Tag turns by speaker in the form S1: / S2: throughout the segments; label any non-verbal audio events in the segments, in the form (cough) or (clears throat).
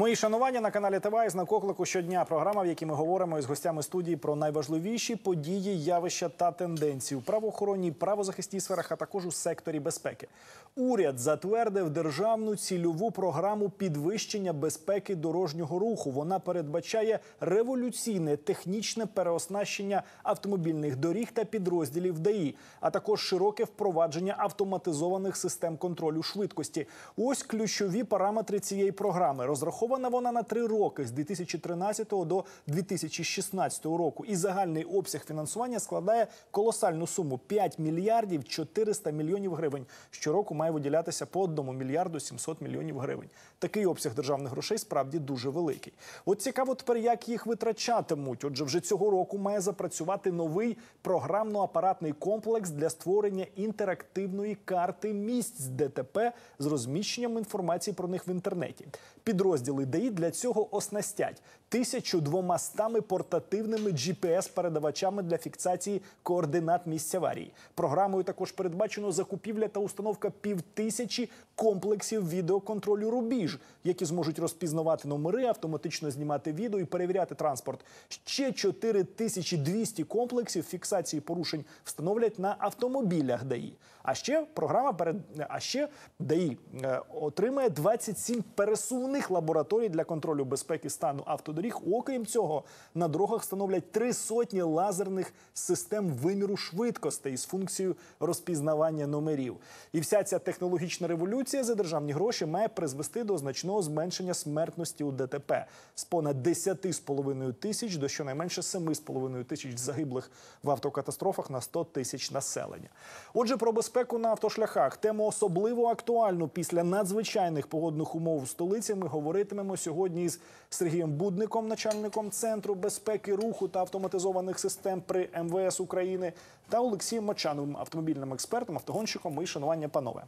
S1: Мої шанування на каналі ТВ із на коклику щодня. Програма, в якій ми говоримо із гостями студії про найважливіші події, явища та тенденції у правоохоронній, правозахисній сферах, а також у секторі безпеки. Уряд затвердив державну цільову програму підвищення безпеки дорожнього руху. Вона передбачає революційне технічне переоснащення автомобільних доріг та підрозділів ДАІ, а також широке впровадження автоматизованих систем контролю швидкості. Ось ключові параметри цієї програми. Розрахована вона на три роки з 2013 до 2016 року. І загальний обсяг фінансування складає колосальну суму 5 мільярдів 400 мільйонів гривень. Щороку має виділятися по 1 мільярду 700 мільйонів гривень. Такий обсяг державних грошей справді дуже великий. От цікаво тепер, як їх витрачатимуть. Отже, вже цього року має запрацювати новий програмно-апаратний комплекс для створення інтерактивної карти місць ДТП з розміщенням інформації про них в інтернеті. Підрозділи ДАІ для цього оснастять 1200 портативними GPS-передавачами для фіксації координат місць аварії. Програмою також передбачено закупівля та установка півтисячі комплексів відеоконтролю рубіж, які зможуть розпізнавати номери, автоматично знімати відео і перевіряти транспорт. Ще 4200 комплексів фіксації порушень встановлять на автомобілях ДАІ. А ще програма перед а ще ДАІ е, отримає 27 пересувних лабораторій для контролю безпеки стану автодоріг. Окрім цього, на дорогах встановлять три сотні лазерних систем виміру швидкостей з функцією розпізнавання номерів. І вся ця технологічна революція за державні гроші має призвести до значного зменшення смертності у ДТП з понад 10,5 тисяч до щонайменше 7,5 тисяч загиблих в автокатастрофах на 100 тисяч населення. Отже, про безпеку на автошляхах тему особливо актуальну після надзвичайних погодних умов в столиці. Ми говоритимемо сьогодні із Сергієм Будником, начальником центру безпеки руху та автоматизованих систем при МВС України, та Олексієм Мочановим, автомобільним експертом, автогонщиком. Мої шанування, панове.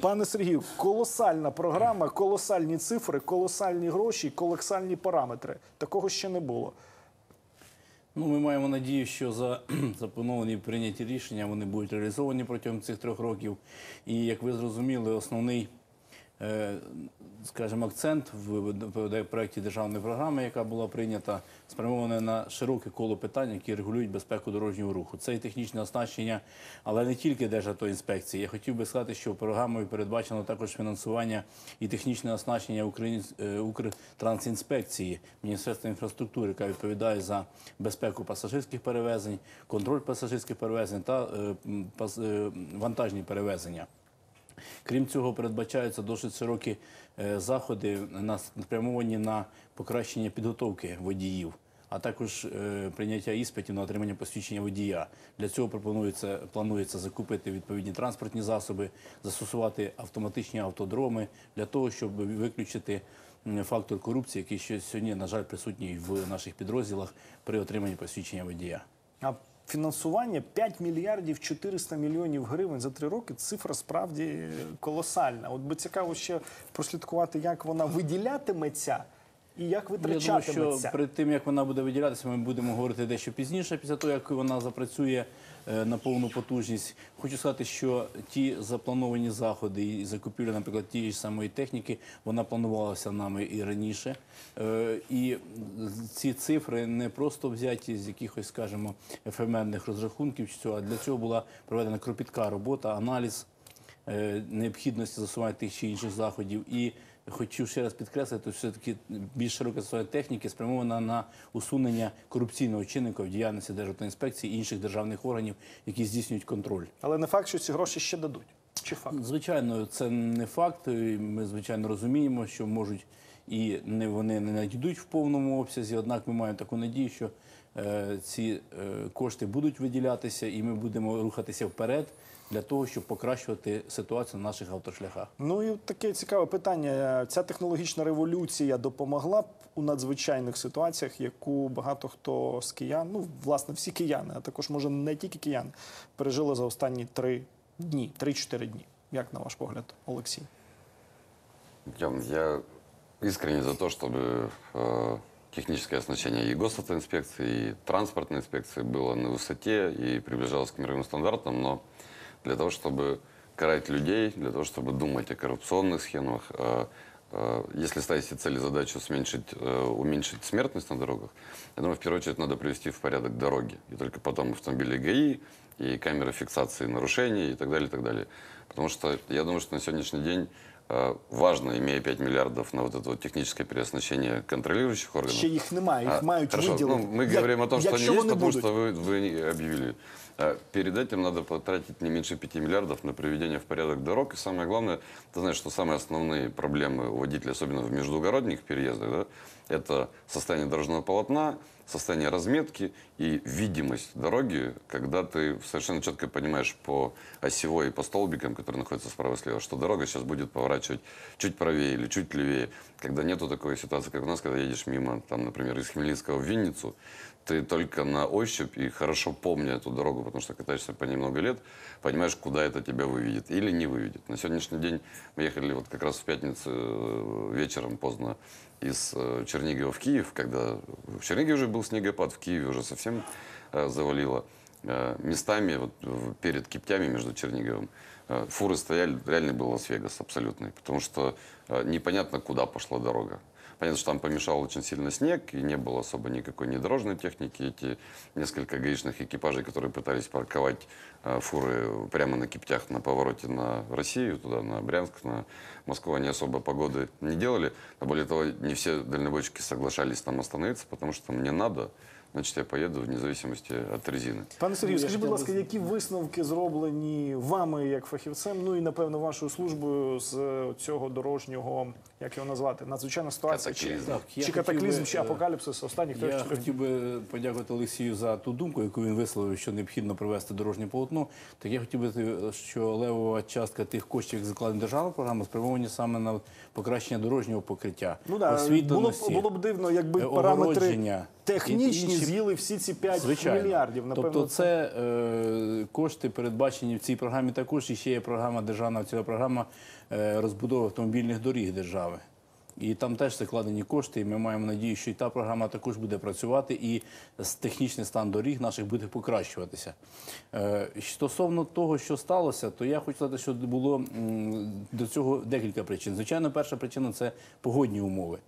S1: Пане Сергію, колосальна програма, колосальні цифри, колосальні гроші, колосальні параметри. Такого ще не було.
S2: Ну, ми маємо надію, що за (clears throat) заплановані прийняті рішення вони будуть реалізовані протягом цих трьох років. І як ви зрозуміли, основний, скажімо, акцент в проєкті державної програми, яка була прийнята, спрямована на широке коло питань, які регулюють безпеку дорожнього руху. Це і технічне оснащення, але не тільки Державтоінспекції. Я хотів би сказати, що програмою передбачено також фінансування і технічне оснащення е, Укртрансінспекції Міністерства інфраструктури, яка відповідає за безпеку пасажирських перевезень, контроль пасажирських перевезень та е, е, вантажні перевезення. Крім цього, передбачаються досить широкі е, заходи на спрямовані на покращення підготовки водіїв, а також е, прийняття іспитів на отримання посвідчення водія. Для цього пропонується планується закупити відповідні транспортні засоби, застосувати автоматичні автодроми для того, щоб виключити фактор корупції, який ще сьогодні, на жаль, присутній в наших підрозділах при отриманні посвідчення водія.
S1: Фінансування 5 мільярдів 400 мільйонів гривень за три роки цифра справді колосальна. От би цікаво ще прослідкувати, як вона виділятиметься і як
S2: Я думаю, що перед тим як вона буде виділятися, ми будемо говорити дещо пізніше, після того як вона запрацює на повну потужність. Хочу сказати, що ті заплановані заходи і закупівля, наприклад, тієї самої техніки, вона планувалася нами і раніше. Е, І ці цифри не просто взяті з якихось, скажімо, ефемерних розрахунків, а для цього була проведена кропітка робота, аналіз е, необхідності засування тих чи інших заходів. І хочу ще раз підкреслити, що все-таки більш широке застосування техніки спрямована на усунення корупційного чинника в діяльності Державтоінспекції і інших державних органів, які здійснюють контроль.
S1: Але не факт, що ці гроші ще дадуть. Чи факт?
S2: Звичайно, це не факт. Ми звичайно розуміємо, що можуть і не вони не надійдуть в повному обсязі. Однак ми маємо таку надію, що ці е, кошти будуть виділятися, і ми будемо рухатися вперед для того, щоб покращувати ситуацію на наших автошляхах.
S1: Ну і таке цікаве питання. Ця технологічна революція допомогла б у надзвичайних ситуаціях, яку багато хто з киян, ну власне всі кияни, а також може не тільки кияни, пережили за останні три дні, три-чотири дні. Як на ваш погляд, Олексій?
S3: Я, я искренне за то, чтобы э, техническое оснащение и госавтоинспекции, и транспортной инспекции было на высоте и приближалось к мировым стандартам, но для того, чтобы карать людей, для того, чтобы думать о коррупционных схемах, э, э, если ставить себе цель и задачу уменьшить, уменьшить смертность на дорогах, я думаю, в первую очередь надо привести в порядок дороги. И только потом автомобили ГАИ, и камеры фиксации нарушений и так далее, и так далее. Потому что я думаю, что на сегодняшний день э, важно, имея 5 миллиардов на вот это вот техническое переоснащение контролирующих органов,
S1: Ще їх немає, їх
S3: а,
S1: мають
S3: хорошо.
S1: виділити.
S3: Ну, мы
S1: Як-
S3: говорим о том, что они
S1: якщо
S3: есть,
S1: вони
S3: потому
S1: будуть.
S3: что вы, вы объявили. А Перед этим надо потратить не меньше 5 миллиардов на приведение в порядок дорог. И самое главное, ты знаешь, что самые основные проблемы у водителей, особенно в междугородних переездах, да, это состояние дорожного полотна, состояние разметки и видимость дороги, когда ты совершенно четко понимаешь по осевой и по столбикам, которые находятся справа и слева, что дорога сейчас будет поворачивать чуть правее или чуть левее. Когда нету такой ситуации, как у нас, когда едешь мимо, там, например, из Хмельницкого в Винницу, ты только на ощупь и хорошо помня эту дорогу, потому что катаешься по ней много лет, понимаешь, куда это тебя выведет или не выведет. На сегодняшний день мы ехали вот как раз в пятницу э, вечером поздно из э, Чернигова в Киев, когда в Чернигове уже был снегопад, в Киеве уже совсем э, завалило. Э, местами вот, перед Киптями между Черниговым фуры стояли, реально был Лас-Вегас абсолютный, потому что непонятно, куда пошла дорога. Понятно, что там помешал очень сильно снег, и не было особо никакой ни дорожной техники. Эти несколько гаишных экипажей, которые пытались парковать э, фуры прямо на Киптях на повороте на Россию, туда, на Брянск, на Москву, они особо погоды не делали. А более того, не все дальнобойщики соглашались там остановиться, потому что мне надо, значит, я поеду вне зависимости от резины.
S1: Пане Сергію,
S2: Ну,
S1: скажіть, будь ласка, які висновки зроблені вами як фахівцем, ну і напевно вашою службою з е, цього дорожнього, як його назвати, надзвичайна ситуація чи,
S3: Катаклізм.
S2: Так,
S1: чи
S2: хотів
S1: катаклізм,
S2: би,
S1: чи
S2: е,
S1: апокаліпсис останніх трьох
S2: Я хотів би подякувати Олексію за ту думку, яку він висловив, що необхідно провести дорожнє полотно. Так я хотів би, що левова частка тих коштів, які закладені в державну програму, спрямовані саме на покращення дорожнього покриття,
S1: Ну да, було б, було б дивно, якби
S2: е,
S1: параметри
S2: огородження
S1: технічні з'їли всі ці 5
S2: Звичайно.
S1: мільярдів. Напевно,
S2: тобто це е, кошти передбачені в цій програмі. Також і ще є програма державна ціла програма е, розбудови автомобільних доріг держави. І там теж закладені кошти, і ми маємо надію, що і та програма також буде працювати, і технічний стан доріг наших буде покращуватися. Е, Стосовно того, що сталося, то я хочу сказати, що було до цього декілька причин. Звичайно, перша причина це погодні умови.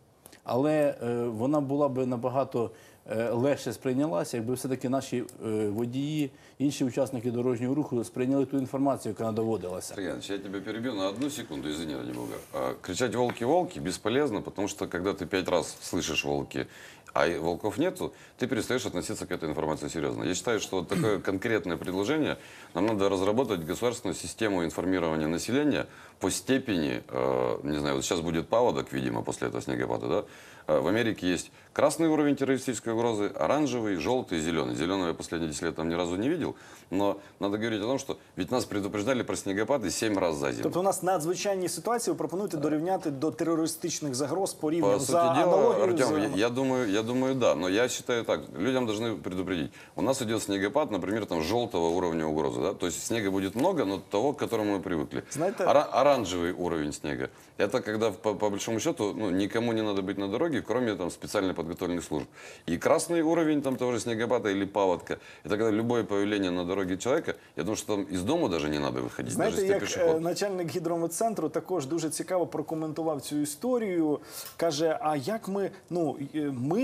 S2: Але е, вона була би набагато легше сприйнялася, якби все-таки наші е, водії, інші учасники дорожнього руху сприйняли ту інформацію, яка доводилася.
S3: Иванович, я тебе перебью на одну секунду, извини, ради бога. Кричать «волки-волки» бесполезно, потому что когда ты пять раз слышишь «волки», а и волков нету, ты перестаешь относиться к этой информации серьезно. Я считаю, что вот такое (clears throat) конкретное предложение, нам надо разработать государственную систему информирования населения по степени, э, не знаю, вот сейчас будет паводок, видимо, после этого снегопада, да? Э, В Америке есть красный уровень террористической угрозы, оранжевый, желтый и зеленый. Зеленого я последние 10 лет там ни разу не видел, но надо говорить о том, что ведь нас предупреждали про снегопады 7 раз за зиму.
S1: Тобто у нас надзвичайні ситуації ви пропонуєте дорівняти до терористичних загроз
S3: По
S1: порівняно
S3: сути
S1: за
S3: дела,
S1: аналогією.
S3: Артем,
S1: з-
S3: я, я думаю, я думаю, да. Но я считаю так, людям должны предупредить. У нас идет снегопад, например, там желтого уровня угрозы, да? То есть снега будет много, но того, к которому мы привыкли.
S1: Знаете-
S3: Ора- оранжевый уровень снега. Это когда, по, по большому счету, ну, никому не надо быть на дороге, кроме там специально подготовленных служб. И красный уровень там того же снегопада или паводка, это когда любое появление на дороге человека, я думаю, что там из дома даже не надо выходить,
S1: Знаєте,
S3: даже если ты
S1: як
S3: пешеход.
S1: е, начальник гідрометцентру також дуже цікаво прокоментував цю історію. Каже: а як ми ну е,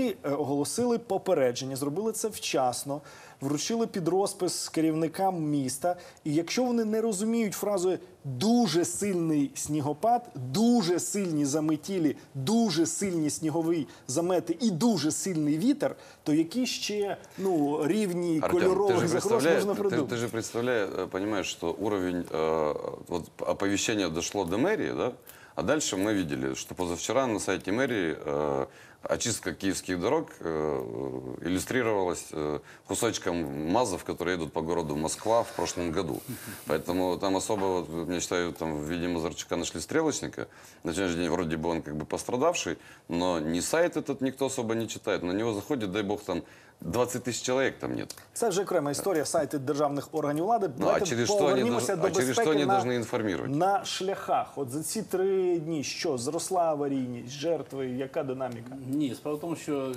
S1: ми е, оголосили попередження, зробили це вчасно, вручили під розпис керівникам міста. І якщо вони не розуміють фразу дуже сильний снігопад, дуже сильні заметілі, дуже сильні снігові замети і дуже сильний вітер, то які ще ну рівні
S3: Артем, ты
S1: кольорових
S3: же,
S1: загроз
S3: представляешь,
S1: можна
S3: ты,
S1: придумати?
S3: ты же представляешь, э, понимаешь, что уровень э, вот, оповещения дошло до мэрии, да? А дальше мы видели, что позавчера на сайте мэрии э, очистка киевских дорог э, иллюстрировалась э, кусочком МАЗов, которые едут по городу Москва в прошлом году. Поэтому там особо, вот, я считаю, там в виде Мазарчука нашли стрелочника. На сегодняшний день вроде бы он как бы пострадавший, но ни сайт этот никто особо не читает. На него заходит, дай бог, там 20 тысяч человек там нет.
S1: Це вже окрема історія сайти державних органів влади.
S3: Ну, а
S1: Давайте
S3: через що вони
S1: повернімося
S3: должны-
S1: до
S3: а через що
S1: безпеки
S3: вони
S1: на,
S3: должны інформувати?
S1: на шляхах. От за ці три дні що зросла аварійність, жертви, яка динаміка?
S2: Ні, справа в тому, що е,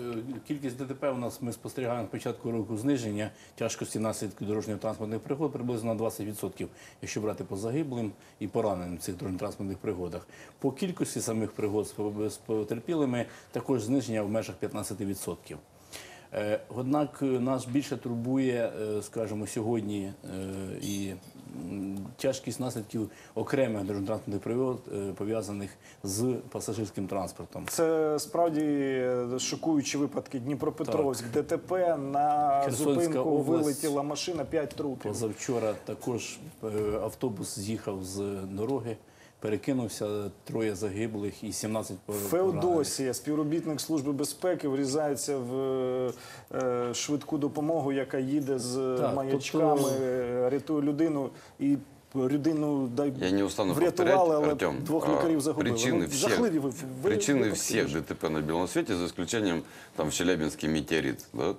S2: кількість ДТП у нас ми спостерігаємо з початку року зниження тяжкості наслідків дорожньо-транспортних пригод приблизно на 20%, якщо брати по загиблим і пораненим в цих дорожньо-транспортних пригодах. По кількості самих пригод з по- з потерпілими також зниження в межах 15%. Е, Однак е, нас більше турбує, е, скажімо, сьогодні і тяжкість наслідків окремих дорожньо-транспортних пригод, пов'язаних з пасажирським транспортом.
S1: Це справді шокуючі випадки. Дніпропетровськ, ДТП на
S2: Херсонська
S1: зупинку
S2: область.
S1: вилетіла машина, 5 трупів.
S2: Позавчора також автобус з'їхав з дороги, перекинувся троє загиблих і 17 поранених.
S1: Феодосія, співробітник служби безпеки, врізається в е, швидку допомогу, яка їде з
S2: Так,
S1: маячками,
S2: тобто-
S1: рятує людину і. Людину дай
S3: Я не устану
S1: врятували,
S3: повторять,
S1: але
S3: Артем,
S1: двох
S3: а,
S1: лікарів загубили.
S3: Причины
S1: Ну,
S3: всех,
S1: жахливі ви- ви-
S3: причины
S1: випадки
S3: всех. ДТП на белом свете, за исключением там в Челябинске метеорит, да,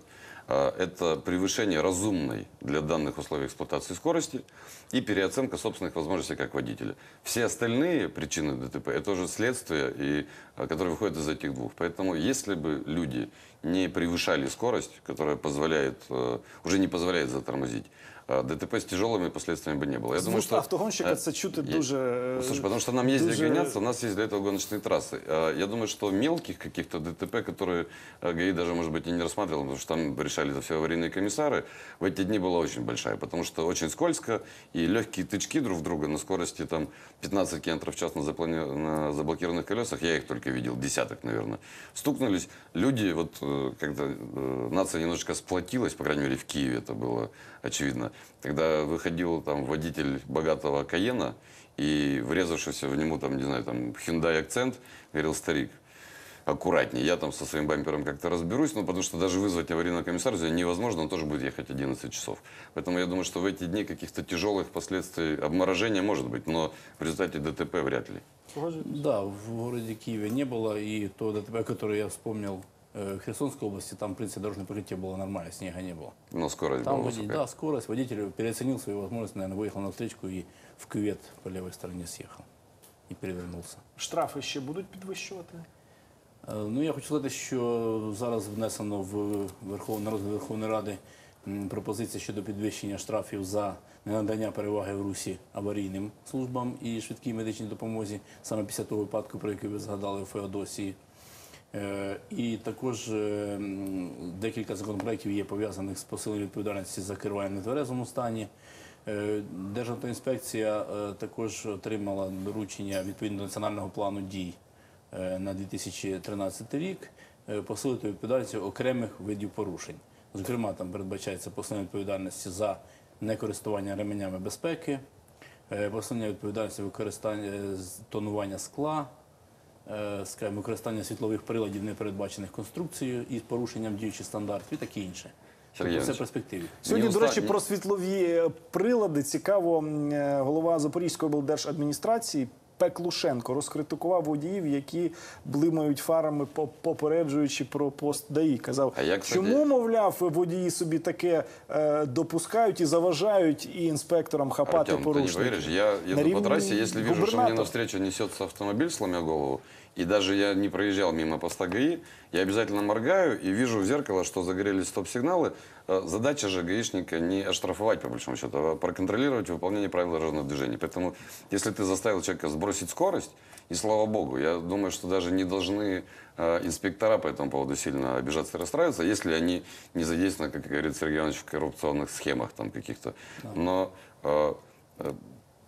S3: это превышение разумной для данных условий эксплуатации скорости и переоценка собственных возможностей как водителя. Все остальные причины ДТП – это уже следствие, и, а, которые выходят из этих двух. Поэтому если бы люди не превышали скорость, которая позволяет, э, уже не позволяет затормозить, а, ДТП с тяжелыми последствиями бы не было. Я
S1: З
S3: думаю,
S1: вуст
S3: что,
S1: автогонщика
S3: э,
S1: це чути
S3: я-
S1: дуже. е,
S3: Слушай, потому что нам ездить
S1: дуже-
S3: гоняться, у нас есть для этого гоночные трассы. А, Я думаю, что мелких каких-то ДТП, которые а, ГАИ даже, может быть, и не рассматривал, потому что там решали это все аварийные комиссары, в эти дни была очень большая, потому что очень скользко, и легкие тычки друг в друга на скорости там 15 км в час на, заплани- на заблокированных колесах, я их только видел, десяток, наверное, стукнулись. Люди, вот э, когда э, нация немножечко сплотилась, по крайней мере, в Киеве это было очевидно, когда выходил там водитель богатого Каена, и врезавшийся в нему, там, не знаю, там, Hyundai акцент, говорил, старик, аккуратнее, я там со своим бампером как-то разберусь, ну, потому что даже вызвать аварийного комиссара невозможно, он тоже будет ехать 11 часов. Поэтому я думаю, что в эти дни каких-то тяжелых последствий обморожения может быть, но в результате ДТП вряд ли.
S2: Да, в городе Киеве не было, и то ДТП, которое я вспомнил, Херсонской области, там, в принципе, дорожное покрытие было нормально, снега не было.
S3: Но скорость
S2: Там
S3: была
S2: водитель,
S3: высокая.
S2: да, скорость, водитель переоценил свои возможности, наверное, выехал на встречку и в кювет по левой стороне съехал и перевернулся.
S1: Штрафи ще будуть підвищувати?
S2: Е, Ну, я хочу сказати, що зараз внесено в Верховну на розгляд Верховної Ради м, пропозиція щодо підвищення штрафів за ненадання переваги в русі аварійним службам і швидкій медичній допомозі, саме після того випадку, про який ви згадали у Феодосії. Е, І також е, декілька законопроєктів є пов'язаних з посиленням відповідальності за керування в нетверезому стані. Е, Державтоінспекція е, також отримала доручення відповідно до національного плану дій на 2013 рік посилити відповідальність окремих видів порушень. Зокрема, там передбачається посилення відповідальності за некористування ременями безпеки, посилення відповідальності використання тонування скла, скажімо, використання світлових приладів, не передбачених конструкцією із порушенням діючих стандартів і таке інше. Тобто це перспективі.
S1: Сьогодні, до речі, про світлові е, прилади цікаво. е, Голова Запорізької облдержадміністрації Пеклушенко розкритикував водіїв, які блимають фарами, по- попереджуючи про пост ДАІ. Казав,
S3: А я, кстати-
S1: чому, мовляв, водії собі таке е, допускають і заважають і інспекторам хапати
S3: Артем, ти не поверишь, я еду по
S1: трасі,
S3: якщо если що
S1: мені
S3: навстречу несется автомобиль, сломя голову, и даже я не проезжал мимо поста ГАИ, я обязательно моргаю и вижу в зеркало, что загорелись стоп-сигналы. Э, Задача же гаишника не оштрафовать, по большому счету, а проконтролировать выполнение правил дорожного движения. Поэтому, если ты заставил человека сбросить скорость, и слава богу, я думаю, что даже не должны э, инспектора по этому поводу сильно обижаться и расстраиваться, если они не задействованы, как говорит Сергей Иванович, в коррупционных схемах там каких-то. Но э,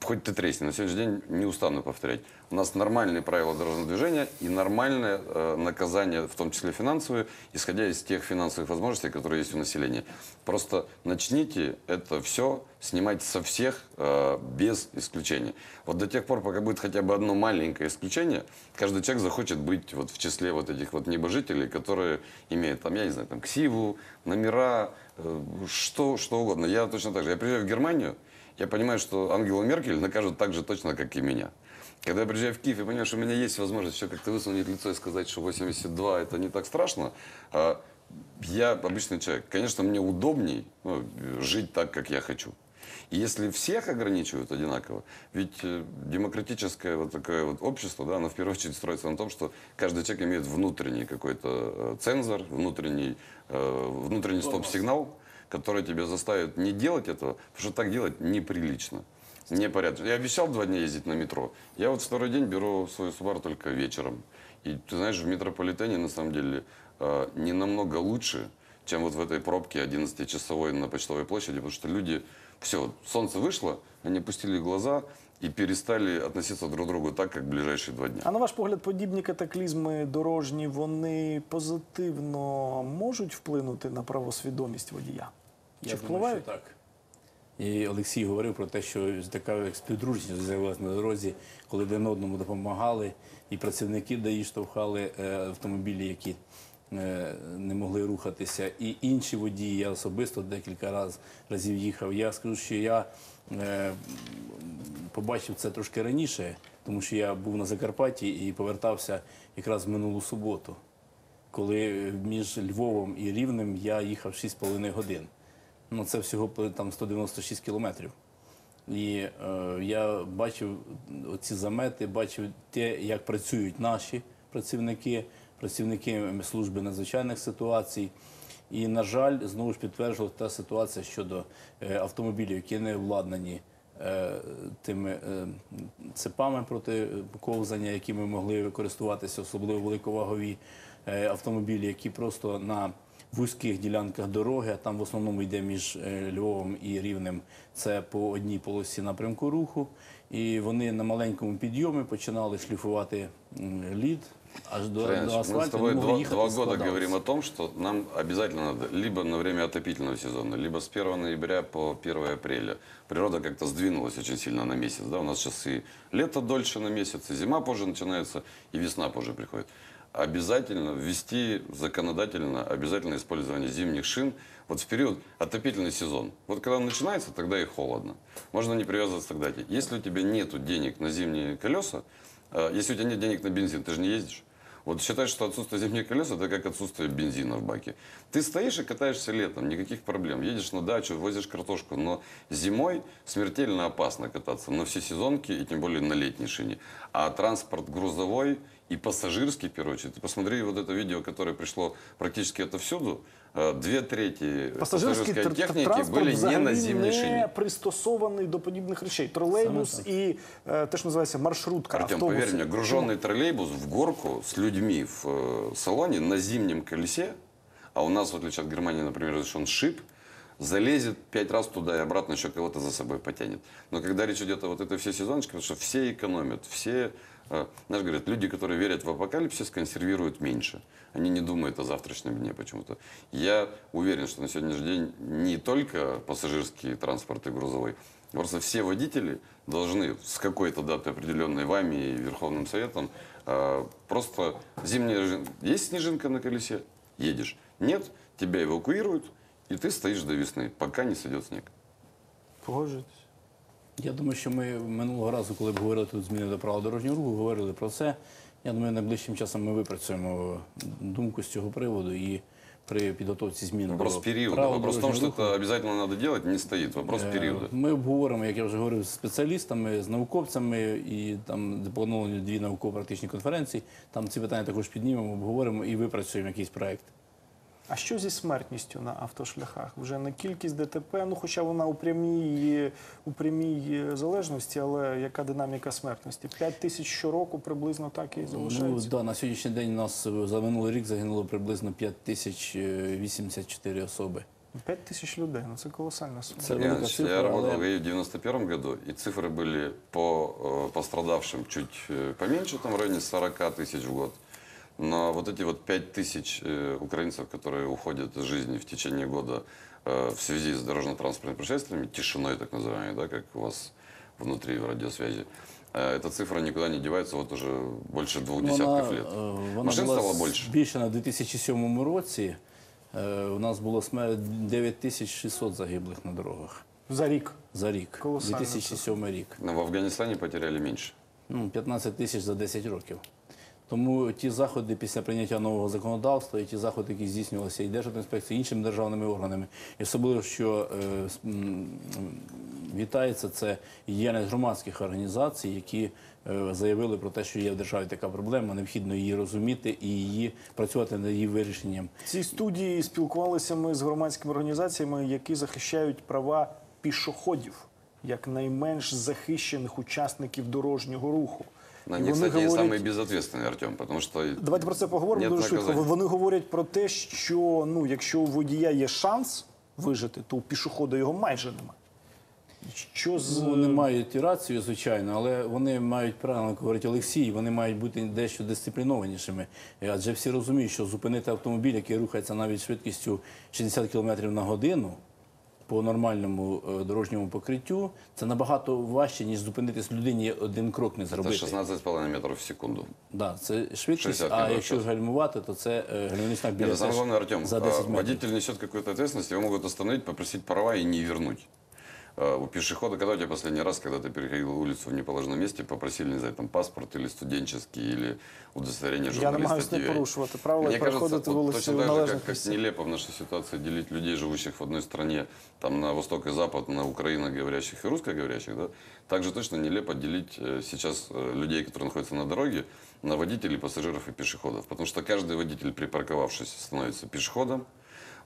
S3: хоть ты тресни, на сегодняшний день не устану повторять. У нас нормальные правила дорожного движения и нормальное э, наказание, в том числе финансовые, исходя из тех финансовых возможностей, которые есть у населения. Просто начните это все снимать со всех э, без исключения. Вот до тех пор, пока будет хотя бы одно маленькое исключение, каждый человек захочет быть вот в числе вот этих вот небожителей, которые имеют там, я не знаю, там ксиву, номера, что, что угодно. Я точно так же. Я приезжаю в Германию, я понимаю, что Ангелу Меркель накажут так же точно, как и меня. Когда я приезжаю в Киев, я понимаю, что у меня есть возможность еще как-то высунуть лицо и сказать, что 82 это не так страшно. а я обычный человек. Конечно, мне удобней ну, жить так, как я хочу. И если всех ограничивают одинаково, ведь э, демократическое вот такое вот общество, да, оно в первую очередь строится на том, что каждый человек имеет внутренний какой-то э, цензор, внутренний, э, внутренний стоп-сигнал, который тебя заставит не делать этого, потому что так делать неприлично. Непорядочно. Я обещал два дня ездить на метро. Я вот второй день беру свою Subaru только вечером. И ты знаешь, в метрополитене на самом деле не намного лучше, чем вот в этой пробке 11-часовой на Почтовой площади, потому что люди, все, солнце вышло, они опустили глаза и перестали относиться друг к другу так, как в ближайшие два дня.
S1: А на ваш погляд, подібні катаклізми дорожні, вони позитивно можуть вплинути на правосвідомість водія? Чи
S2: Я
S1: впливають?
S2: Думаю, що так. І Олексій говорив про те, що така співдружність з'явилася на дорозі, коли один одному допомагали, і працівники ДАІ штовхали е, автомобілі, які не могли рухатися, і інші водії. Я особисто декілька раз, разів їхав. Я скажу, що я е, побачив це трошки раніше, тому що я був на Закарпатті і повертався якраз минулу суботу коли між Львовом і Рівнем я їхав 6,5 годин. Ну, це всього там 196 кілометрів. І е, я бачив оці замети, бачив те, як працюють наші працівники, працівники служби надзвичайних ситуацій. І, на жаль, знову ж підтверджувалася та ситуація щодо е, автомобілів, які не обладнані е, тими е, цепами проти ковзання, якими могли користуватися, особливо великовагові автомобілі, які просто на вузьких ділянках дороги, а там в основному йде між Львовом і Рівнем, це по одній полосі напрямку руху. І вони на маленькому підйомі починали шліфувати лід аж до,
S3: Понимаешь,
S2: до
S3: мы с тобой два, два года говорим о том, что нам обязательно надо либо на время отопительного сезона, либо с 1 ноября по 1 апреля. Природа как-то сдвинулась очень сильно на месяц. Да? У нас сейчас и лето дольше на месяц, и зима позже начинается, и весна позже приходит. Обязательно ввести законодательно обязательно использование зимних шин вот в период отопительный сезон. Вот когда он начинается, тогда и холодно. Можно не привязываться к дате. Если у тебя нет денег на зимние колеса, если у тебя нет денег на бензин, ты же не ездишь. Вот считай, что отсутствие зимних колес это как отсутствие бензина в баке. Ты стоишь и катаешься летом, никаких проблем. Едешь на дачу, возишь картошку, но зимой смертельно опасно кататься на всесезонке и тем более на летней шине. А транспорт грузовой и пассажирский, в первую очередь. Ты посмотри вот это видео, которое пришло практически отовсюду. Э, Две трети
S1: Пасажирський
S3: пассажирской
S1: тр-
S3: техники
S1: транспорт
S3: были не
S1: взагалі
S3: на зимней
S1: не
S3: шине.
S1: пристосований до подібних речей. Тролейбус і е, те, що називається маршрутка.
S3: Артем,
S1: автобус.
S3: поверь мне, груженный троллейбус в горку с людьми в э, салоне на зимнем колесе, а у нас, в отличие от Германии, например, разрешен шип, залезет пять раз туда и обратно, еще кого-то за собой потянет. Но когда речь идет о вот этой всей сезоночке, потому что все экономят, все, э, знаешь, говорят, люди, которые верят в апокалипсис, консервируют меньше. Они не думают о завтрашнем дне почему-то. Я уверен, что на сегодняшний день не только пассажирский транспорт и грузовой, Просто все водители должны с какой-то даты, определенной вами и Верховным Советом, э, просто зимняя... Есть снежинка на колесе? Едешь. Нет? Тебя эвакуируют, и ты стоишь до весны, пока не сойдет снег.
S1: Погоджуюсь.
S2: Я думаю, що ми минулого разу, коли б говорили тут зміни до правил дорожнього руху, говорили про це. Я думаю, найближчим часом ми випрацюємо думку з цього приводу і при підготовці змін
S3: Вопрос
S2: до
S3: периода.
S2: правил
S3: Вопрос в том, что
S2: дорожнього
S3: это обязательно надо делать, не стоит. Вопрос
S2: Е,
S3: периода.
S2: Ми обговоримо, як я вже говорив, з спеціалістами, з науковцями, і там заплановані дві науково-практичні конференції. Там ці питання також піднімемо, обговоримо і випрацюємо якийсь проект.
S1: А що зі смертністю на автошляхах? Вже не кількість ДТП, ну хоча вона у прямій, у прямій залежності, але яка динаміка смертності? 5 тисяч щороку приблизно так і
S2: Ну,
S1: залишається.
S2: да, на сьогоднішній день у нас е, за минулий рік загинуло приблизно 5084 особи.
S1: 5 тисяч людей, ну це колосальна сума.
S2: Це
S3: Я,
S2: велика цифра,
S3: я работал в
S2: але
S3: ГАИ в 91 году, и цифры были по э, пострадавшим чуть э, поменьше, там в районе 40 тысяч в год. Но вот эти вот 5 тысяч э, украинцев, которые уходят из жизни в течение года э, в связи с дорожно-транспортными происшествиями, тишиной так называемой, да, как у вас внутри в радиосвязи, э, эта цифра никуда не девается вот уже больше двух
S2: Ну,
S3: десятков
S2: вона,
S3: лет.
S2: е, вона
S3: Машин
S2: була
S3: стало більше.
S2: збільшена в 2007 році. Е, У нас було смер- 9600 загиблих на дорогах
S1: За рік.
S2: за рік.
S1: Колосальна
S2: 2007 рік.
S3: Но в Афганистане потеряли меньше.
S2: Ну, 15 тисяч за 10 років. Тому ті заходи після прийняття нового законодавства, і ті заходи, які здійснювалися і Державтоінспекцією, і іншими державними органами, і особливо, що е, вітається, це діяльність громадських організацій, які е, заявили про те, що є в державі така проблема, необхідно її розуміти і її працювати над її вирішенням.
S1: В цій студії спілкувалися ми з громадськими організаціями, які захищають права пішоходів як найменш захищених учасників дорожнього руху.
S3: Но они, кстати,
S1: говорять-
S3: самые безответственные, Артем, потому что...
S1: Давайте про це поговоримо
S3: Нет
S1: дуже швидко. Вони говорять про те, що ну, якщо у водія є шанс вижити, то у пішохода його майже немає. Що з
S2: Ну, вони мають і рацію, звичайно, але вони мають правильно говорить Олексій, вони мають бути дещо дисциплінованішими. Е, Адже всі розуміють, що зупинити автомобіль, який рухається навіть швидкістю 60 км на годину по нормальному е, дорожньому покриттю, це набагато важче, ніж зупинитись людині один крок не зробити.
S3: Це 16,5 метрів в секунду.
S2: Да, це швидкість, а якщо
S3: згальмувати,
S2: гальмувати, то це е, гальмівний знак біля
S3: ну,
S2: теж
S3: Артем,
S2: за 10 метрів.
S3: водитель несе якусь відповідальність, його можуть могут попросити попросить права і не вернуть. А, У пешехода, когда у тебя последний раз, когда ты переходил улицу в неположенном месте, попросили, не знаю, там паспорт или студенческий, или удостоверение
S1: Я
S3: журналиста
S1: намагаюся не
S3: DVI.
S1: порушувати правила
S3: Мне
S1: і
S3: кажется,
S1: переходити
S3: вот
S1: вулицю
S3: точно
S1: в
S3: так же, как,
S1: належних
S3: как
S1: місцях.
S3: нелепо в нашей ситуации делить людей, живущих в одной стране, там на восток и запад, на украиноговорящих и русскоговорящих, да, также точно нелепо делить э, сейчас э, людей, которые находятся на дороге, на водителей, пассажиров и пешеходов. Потому что каждый водитель, припарковавшись, становится пешеходом.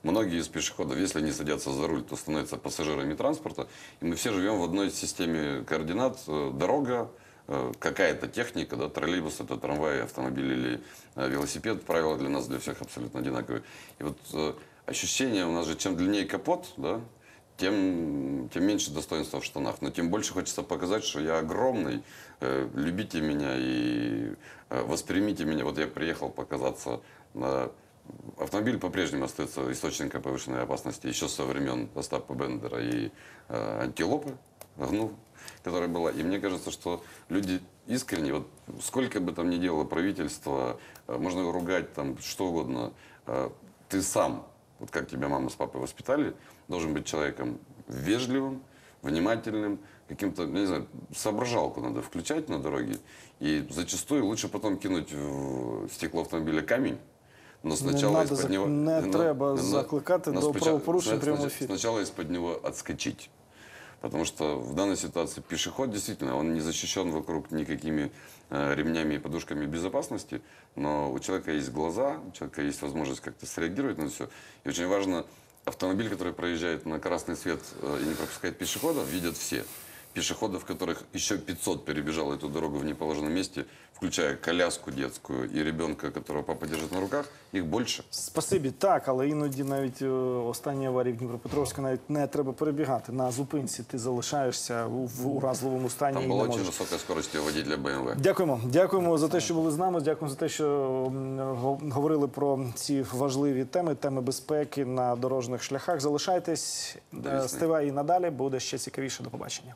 S3: Многие из пешеходов, если они садятся за руль, то становятся пассажирами транспорта. И мы все живем в одной системе координат. Э, Дорога, э, какая-то техника, да, троллейбус, это трамвай, автомобиль или э, велосипед. Правила для нас, для всех абсолютно одинаковые. И вот ощущение у нас же, чем длиннее капот, да, тем, тем меньше достоинства в штанах. Но тем больше хочется показать, что я огромный. Э, любите меня и э, воспримите меня. Вот я приехал показаться на... Автомобиль по-прежнему остается источником повышенной опасности еще со времен Остапа Бендера и э, Антилопы, ну, которая была. И мне кажется, что люди искренне, вот сколько бы там ни делало правительство, э, можно ругать, там, что угодно, э, ты сам, вот как тебя мама с папой воспитали, должен быть человеком вежливым, внимательным, каким-то, я не знаю, соображалку надо включать на дороге. И зачастую лучше потом кинуть в стекло автомобиля камень, но сначала из-под
S1: зак-
S3: него...
S1: не треба закликати до
S3: спочатку-
S1: правопорушень прямо в ефірі.
S3: Сначала из-под него отскочить. Потому что в данной ситуации пешеход действительно, он не защищен вокруг никакими э, ремнями и подушками безопасности, но у человека есть глаза, у человека есть возможность как-то среагировать на все. И очень важно, автомобиль, который проезжает на красный свет э, и не пропускает пешеходов, видят все. Пешеходов, которых еще 500 перебежало эту дорогу в неположенном месте, включая коляску детскую и ребенка, которого папа держит на руках, их больше.
S1: Спасибі, так, але іноді навіть е, останні аварії в Дніпропетровську навіть не треба перебігати. На зупинці ти залишаєшся у- в уразливому стані
S3: Там
S1: і
S3: была
S1: не
S3: очень
S1: можеш.
S3: высокая скорость у водителя БМВ.
S1: Дякуємо. Дякуємо за те, що були з нами. Дякуємо за те, що м, го- говорили про ці важливі теми, теми безпеки на дорожніх шляхах. Залишайтесь
S3: До
S1: е,
S3: весни.
S1: з ТВ і надалі буде ще цікавіше. До побачення.